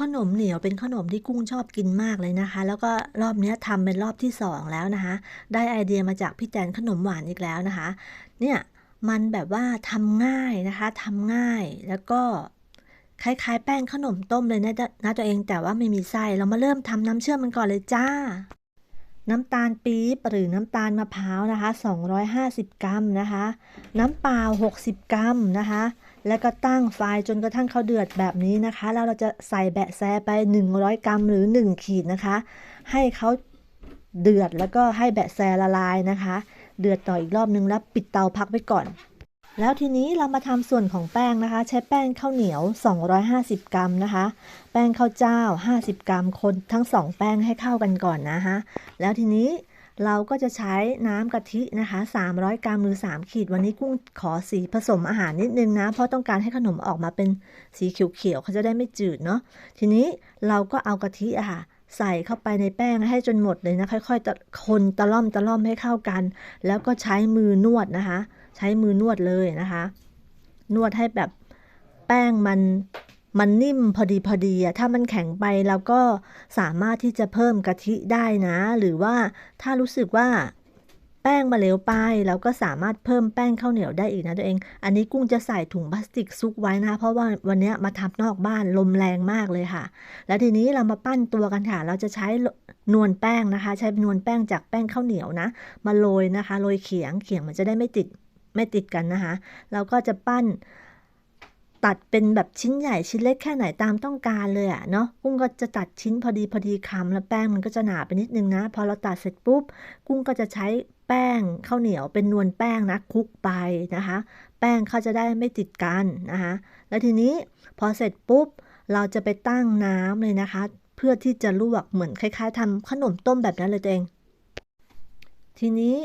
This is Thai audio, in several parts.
ขนมเหนียวเป็นขนมที่กุ้งชอบกินมากเลยนะคะ แล้วก็รอบนี้ทำเป็นรอบที่สองแล้วนะคะ ได้ไอเดียมาจากพี่แตนขนมหวานอีกแล้วนะคะ เนี่ยมันแบบว่าทำง่ายนะคะทำง่ายแล้วก็คล้ายๆ แป้งขนมต้มเลยนะนะตัวเองแต่ว่าไม่มีไส้เรามาเริ่มทำน้ำเชื่อมมันก่อนเลยจ้า น้ำตาลปี๊บหรือน้ำตาลมะพร้าวนะคะ 250 กรัมนะคะ น้ำเปล่า 60 กรัมนะคะแล้วก็ตั้งไฟจนกระทั่งเขาเดือดแบบนี้นะคะ แล้วเราจะใส่แบะแซไป 100 กรัมหรือ 1 ขีดนะคะ ให้เขาเดือดแล้วก็ให้แบะแซละลายนะคะ เดือดต่ออีกรอบนึงแล้วปิดเตาพักไว้ก่อน แล้วทีนี้เรามาทำส่วนของแป้งนะคะ ใช้แป้งข้าวเหนียว 250 กรัมนะคะ แป้งข้าวเจ้า 50 กรัมคนทั้งสองแป้งให้เข้ากันก่อนนะคะแล้วทีนี้ เราก็จะใช้น้ำกะทินะคะ 300 กรัมหรือ 3 ขีด วันนี้กุ้งขอสีผสมอาหารนิดนึงนะ เพราะต้องการให้ขนมออกมาเป็นสีเขียวๆเขาจะได้ไม่จืดเนาะ ทีนี้เราก็เอากะทิอะค่ะใส่เข้าไปในแป้งให้จนหมดเลยนะ ค่อยๆคนตะล่อมตะล่อมให้เข้ากัน แล้วก็ใช้มือนวดนะคะ ใช้มือนวดเลยนะคะ นวดให้แบบแป้งมัน มันนิ่มพอดีพอดีอะถ้ามันแข็งไปเราก็สามารถที่จะเพิ่มกะทิได้นะ หรือว่าถ้ารู้สึกว่าแป้งมาเหลวไปเราก็สามารถเพิ่มแป้งข้าวเหนียวได้อีกนะตัวเอง อันนี้กุ้งจะใส่ถุงพลาสติกซุกไว้นะ เพราะว่าวันนี้มาทำนอกบ้านลมแรงมากเลยค่ะ แล้วทีนี้เรามาปั้นตัวกันค่ะ เราจะใช้นวลแป้งนะคะ ใช้นวลแป้งจากแป้งข้าวเหนียวนะ มาโรยนะคะโรยเขียงเขียงมันจะได้ไม่ติดไม่ติดกันนะคะ เราก็จะปั้น ตัดเป็นแบบชิ้นใหญ่ชิ้นเล็กแค่ไหนตามต้องการเลยอะเนาะกุ้งก็จะตัดชิ้นพอดีพอดีคำแล้วแป้งมันก็จะหนาไปนิดนึงนะ พอเราตัดเสร็จปุ๊บ กุ้งก็จะใช้แป้งข้าวเหนียวเป็นนวลแป้งนะคลุกไปนะคะ แป้งเขาจะได้ไม่ติดกันนะคะแล้วทีนี้พอเสร็จปุ๊บ เราจะไปตั้งน้ำเลยนะคะ เพื่อที่จะลวกเหมือนคล้าย ๆทำขนมต้มแบบนั้นเลยตัวเอง ทีนี้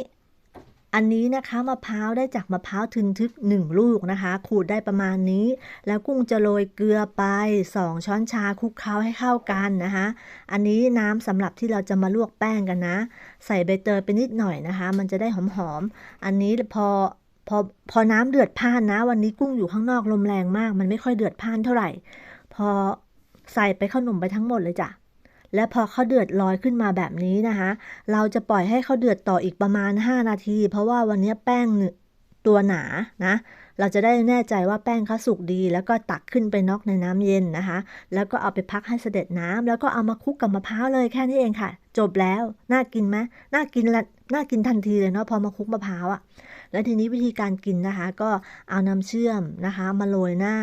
อันนี้นะคะมะพร้าวได้จากมะพร้าวทึนทึกหนึ่งลูกนะคะ ขูดได้ประมาณนี้ แล้วกุ้งจะโรยเกลือไป 2 ช้อนชาคลุกเคล้าให้เข้ากันนะคะ อันนี้น้ำสำหรับที่เราจะมาลวกแป้งกันนะ ใส่ใบเตยไปนิดหน่อยนะคะ มันจะได้หอมๆอันนี้พอพอพอน้ำเดือดพ่านนะ วันนี้กุ้งอยู่ข้างนอกลมแรงมาก มันไม่ค่อยเดือดพ่านเท่าไหร่ พอใส่ไปขนมไปทั้งหมดเลยจ้ะ และพอเขาเดือดลอยขึ้นมาแบบนี้นะคะ เราจะปล่อยให้เขาเดือดต่ออีกประมาณ 5 นาที เพราะว่าวันนี้แป้งตัวหนานะเราจะได้แน่ใจว่าแป้งเขาสุกดี แล้วก็ตักขึ้นไปน็อกในน้ำเย็นนะคะ แล้วก็เอาไปพักให้เสด็จน้ำแล้วก็เอามาคลุกกับมะพร้าวเลยแค่นี้เองค่ะ จบแล้ว น่ากินไหมน่ากินละ น่ากินทันทีเลยเนาะพอมาคุกมะพร้าวอะ่ะ แล้วทีนี้วิธีการกินนะคะ ก็เอาน้ำเชื่อมนะคะ มาโรยหน้า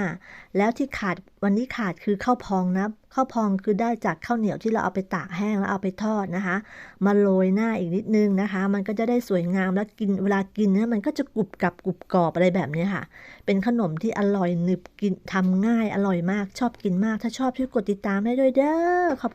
แล้วที่ขาดวันนี้ขาดคือข้าวพองนะข้าวพองคือได้จากข้าวเหนียวที่เราเอาไปตากแห้งแล้วเอาไปทอดนะคะ มาโรยหน้าอีกนิดนึงนะคะ มันก็จะได้สวยงามแล้วกินเวลากินเนี่ยมันก็จะกรุบกับกรุบกรอบอะไรแบบนี้ค่ะ เป็นขนมที่อร่อยหนึบกินทำง่ายอร่อยมากชอบกินมาก ถ้าชอบช่วยกดติดตามให้ด้วยเด้อขอบคุณ